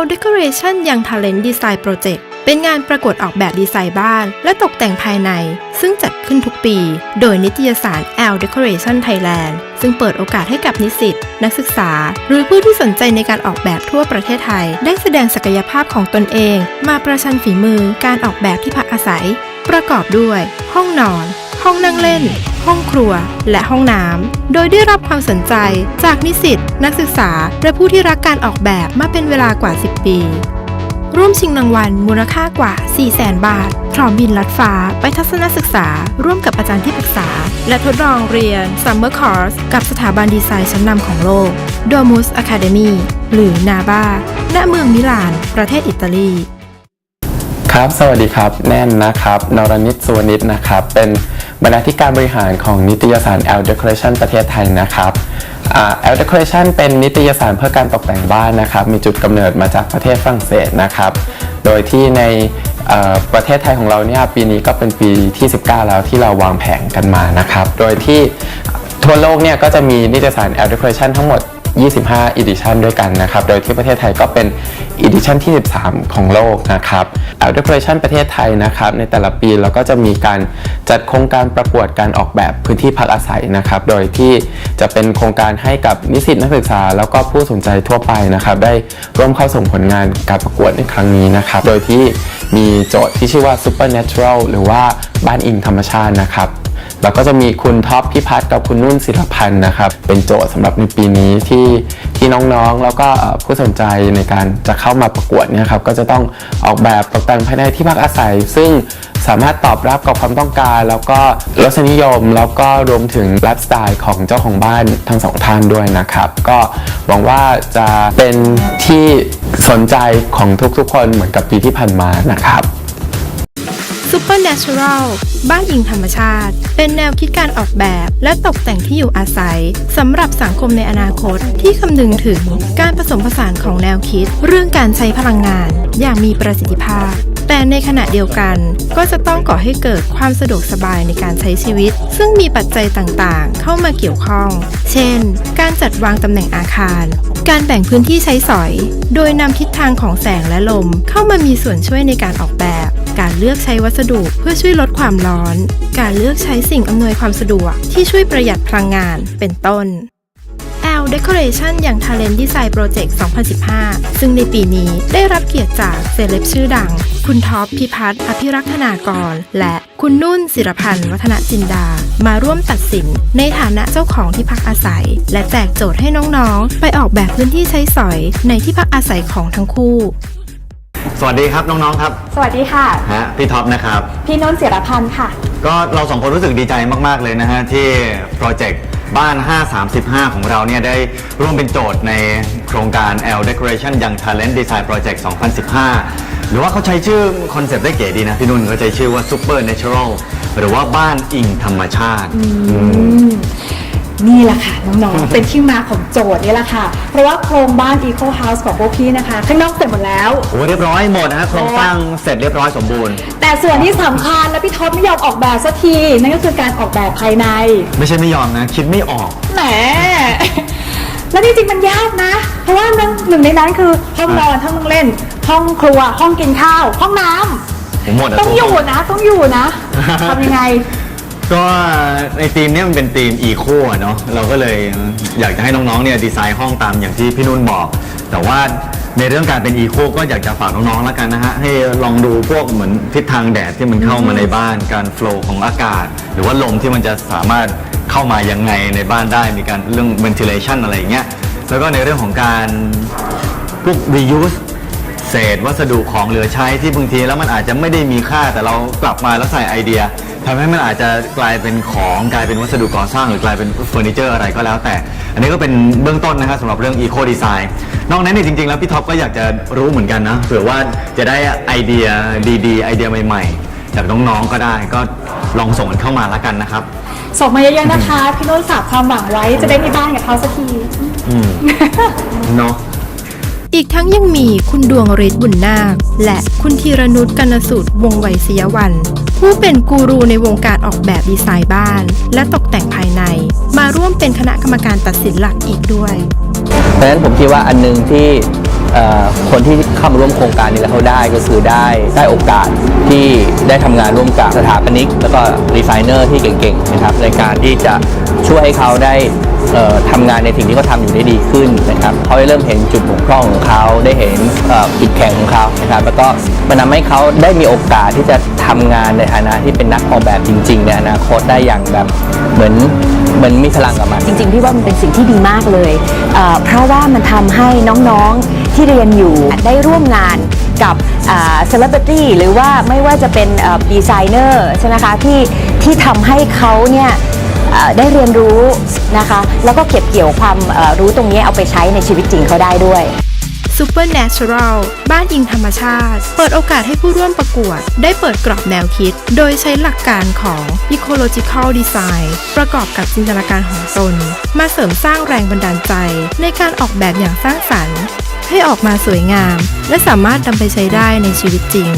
L Decoration ยัง Talent Design Project เป็นงานประกวดออกแบบดีไซน์บ้าน และตกแต่งภายใน ซึ่งจัดขึ้นทุกปี โดยนิตยสาร L Decoration Thailand ซึ่งเปิดโอกาสให้กับนิสิต นักศึกษา หรือผู้ที่สนใจในการออกแบบทั่วประเทศไทย ได้แสดงศักยภาพของตนเอง มาประชันฝีมือการออกแบบที่พักอาศัย ประกอบด้วย ห้องนอน ห้องนั่งเล่น ห้องครัว และห้องน้ำ โดยได้รับความสนใจจากนิสิต นักศึกษา และผู้ที่รักการออกแบบมาเป็นเวลากว่า 10 ปี ร่วมชิงรางวัลมูลค่ากว่า 400,000 บาท พร้อมบินลัดฟ้าไปทัศนศึกษา ร่วมกับอาจารย์ที่ปรึกษา และทดลองเรียน Summer Course กับสถาบันดีไซน์ชั้นนำของโลก Domus Academy หรือ NABA ณ เมืองมิลาน ประเทศอิตาลีครับ สวัสดีครับ แน่นนะครับ นรนิตสุวรรณิตนะครับ เป็น บรรณาธิการบริหารของนิตยสาร L Decoration ประเทศไทยนะครับอ่า L Decoration เป็นนิตยสารเพื่อการตกแต่งบ้านนะครับ มีจุดกำเนิดมาจากประเทศฝรั่งเศสนะครับ โดยที่ในประเทศไทยของเราเนี่ยปีนี้ก็เป็นปีที่ 19 แล้วที่เราวางแผนกันมานะครับ โดยที่ทั่วโลกเนี่ยก็จะมีนิตยสาร L Decoration ทั้งหมด 25 edition ด้วยกันนะครับ โดยที่ประเทศไทยก็เป็น edition ที่ 13 ของโลกนะครับ L Decoration ประเทศไทยนะครับ ในแต่ละปีเราก็จะมีการจัดโครงการประกวดการออกแบบพื้นที่พักอาศัยนะครับ โดยที่จะเป็นโครงการให้กับนิสิตนักศึกษา แล้วก็ผู้สนใจทั่วไปนะครับ ได้ร่วมเข้าส่งผลงานการประกวดในครั้งนี้นะครับ โดยที่มีโจทย์ที่ชื่อว่า Supernatural หรือว่าบ้านอิงธรรมชาตินะครับ แล้วก็จะมีคุณท็อปพิพัฒน์กับคุณนุ่นศิลพันธ์นะครับ เป็นโจทย์สำหรับในปีนี้ที่ที่น้องๆ แล้วก็ผู้สนใจในการจะเข้ามาประกวดเนี่ยครับก็จะต้องออกแบบตกแต่งภายในที่พักอาศัย ซึ่งสามารถตอบรับกับความต้องการ แล้วก็รสนิยม แล้วก็รวมถึงไลฟ์สไตล์ของเจ้าของบ้านทั้งสองท่านด้วยนะครับ ก็หวังว่าจะเป็นที่สนใจของทุกๆคนเหมือนกับปีที่ผ่านมานะครับ Supernatural บ้านอิงธรรมชาติ เป็นแนวคิดการออกแบบ และตกแต่งที่อยู่อาศัยสำหรับสังคมในอนาคตที่คำนึงถึงการผสมผสานของแนวคิด เรื่องการใช้พลังงาน อย่างมีประสิทธิภาพ แต่ในขณะเดียวกันก็จะต้องก่อให้เกิดความสะดวกสบายในการใช้ชีวิต ซึ่งมีปัจจัยต่างๆ เข้ามาเกี่ยวข้อง เช่น การจัดวางตำแหน่งอาคาร การแบ่งพื้นที่ใช้สอย โดยนำทิศทางของแสงและลมเข้ามามีส่วนช่วยในการออกแบบ การเลือกใช้วัสดุเพื่อช่วยลดความร้อน การเลือกใช้สิ่งอำนวยความสะดวกที่ช่วยประหยัดพลังงานเป็นต้น L Decoration อย่าง Talent Design Project 2015 ซึ่งในปีนี้ได้รับเกียรติจากเซเลบชื่อดัง คุณท็อปพิพัฒน์อภิรักษนากร และคุณนุ่นศิรพันธ์วัฒนจินดา มาร่วมตัดสินในฐานะเจ้าของที่พักอาศัย และแจกโจทย์ให้น้องๆ ไปออกแบบพื้นที่ใช้สอยในที่พักอาศัยของทั้งคู่ สวัสดีครับน้องๆครับสวัสดีค่ะ ฮะพี่ท็อปนะครับ พี่นนท์เสียรพันธ์ค่ะ ก็เราสองคนรู้สึกดีใจมาก ๆ เลยนะฮะ ที่โปรเจกต์บ้าน 535 ของเราเนี่ย ได้ร่วมเป็นโจทย์ในโครงการ L Decoration Young Talent Design Project 2015 หรือว่าเขาใช้ชื่อคอนเซปต์ได้เก๋ดีนะ พี่นุ่นเขาใช้ชื่อว่า Super Natural หรือว่าบ้านอิงธรรมชาติ นี่แหละค่ะน้องๆ เป็นที่มาของโจทย์นี่แหละค่ะ เพราะว่าโครงบ้าน Eco House ของพวกพี่นะคะ ข้างนอกเสร็จหมดแล้ว โอ้เรียบร้อยหมดนะฮะโครงสร้างเสร็จเรียบร้อยสมบูรณ์ แต่ส่วนที่สำคัญและพี่ท็อปไม่ยอมออกแบบสักที นั่นก็คือการออกแบบภายใน ไม่ใช่ไม่ยอมนะ คิดไม่ออก แหม แล้วจริงๆมันยากนะ เพราะว่าหนึ่งหนึ่งในนั้นคือห้องนอนห้องนั่งเล่น ห้องครัว ห้องกินข้าว ห้องน้ำผมหมดอะต้องอยู่นะ ต้องอยู่นะ ทำยังไง ก็ในทีมเนี้ยมันเป็นทีมอีโคอะเนาะเราก็เลยอยากจะให้น้องๆเนี่ยดีไซน์ห้องตามอย่างที่พี่นุ่นบอก แต่ว่าในเรื่องการเป็นอีโคก็อยากจะฝากน้องๆแล้วกันนะฮะ ให้ลองดูพวกเหมือนทิศทางแดดที่มันเข้ามาในบ้านการโฟล์ของอากาศ หรือว่าลมที่มันจะสามารถเข้ามายังไงในบ้านได้มีการเรื่อง ventilation อะไรอย่างเงี้ยแล้วก็ในเรื่องของการพวก reuse เศษวัสดุของเหลือใช้ที่บางทีแล้วมันอาจจะไม่ได้มีค่าแต่เรากลับมาแล้วใส่ไอเดีย ทำให้มันอาจจะกลายเป็นของกลายเป็นวัสดุก่อสร้างหรือกลายเป็นเฟอร์นิเจอร์อะไรก็แล้วแต่ อันนี้ก็เป็นเบื้องต้นนะครับสำหรับเรื่องอีโคดีไซน์นอกนั้นเนี่ยจริงๆ แล้วพี่ท็อปก็อยากจะรู้เหมือนกันนะเผื่อว่าจะได้ไอเดียดีๆ ไอเดียใหม่ๆ จากน้องๆก็ได้ก็ลองส่งกันเข้ามาแล้วกันนะครับ ส่งมาเยอะๆนะคะ พี่นนท์ฝากความหวังไว้จะได้มีบ้านกับเขาสักทีเนาะ อีกทั้งยังมีคุณดวงฤทธิ์บุญนาค และคุณธีรนุชกนสูตรวงศ์ไวยศยวัน ผู้เป็นกูรูในวงการออกแบบดีไซน์บ้าน และตกแต่งภายใน มาร่วมเป็นคณะกรรมการตัดสินหลักอีกด้วยเพราะฉะนั้นผมคิดว่าอันหนึงที่คนที่เข้ามาร่วมโครงการนี้แล้วเขาได้ก็คือได้ได้โอกาสที่ได้ทำงานร่วมกับสถาปนิก แล้วก็ดีไซเนอร์ที่เก่งๆนะครับในการที่จะช่วยให้เขาได้ ทำงานในสิ่งที่เขาทำอยู่ได้ดีขึ้นนะครับเขาได้เริ่มเห็นจุดบกพร่องของเขาได้เห็นจุดแข็งของเขานะครับแล้วก็มันทำให้เขาได้มีโอกาสที่จะทำงานในฐานะที่เป็นนักออกแบบจริงๆในอนาคตได้อย่างแบบเหมือนเหมือนมีพลังกับมันจริงๆพี่ว่ามันเป็นสิ่งที่ดีมากเลยเเพราะว่ามันทำให้น้องๆที่เรียนอยู่ได้ร่วมงานกับเซเลบริตี้หรือว่าไม่ว่าจะเป็นดีไซเนอร์ใช่ไหมคะที่ที่ทำให้เขาเนี่ย ได้เรียนรู้นะคะ แล้วก็เก็บเกี่ยวความรู้ตรงนี้เอาไปใช้ในชีวิตจริงเขาได้ด้วย Supernatural บ้านอิงธรรมชาติ เปิดโอกาสให้ผู้ร่วมประกวด ได้เปิดกรอบแนวคิด โดยใช้หลักการของ Ecological Design ประกอบกับจินตนาการของตน มาเสริมสร้างแรงบันดาลใจ ในการออกแบบอย่างสร้างสรรค์ ให้ออกมาสวยงาม และสามารถนำไปใช้ได้ในชีวิตจริง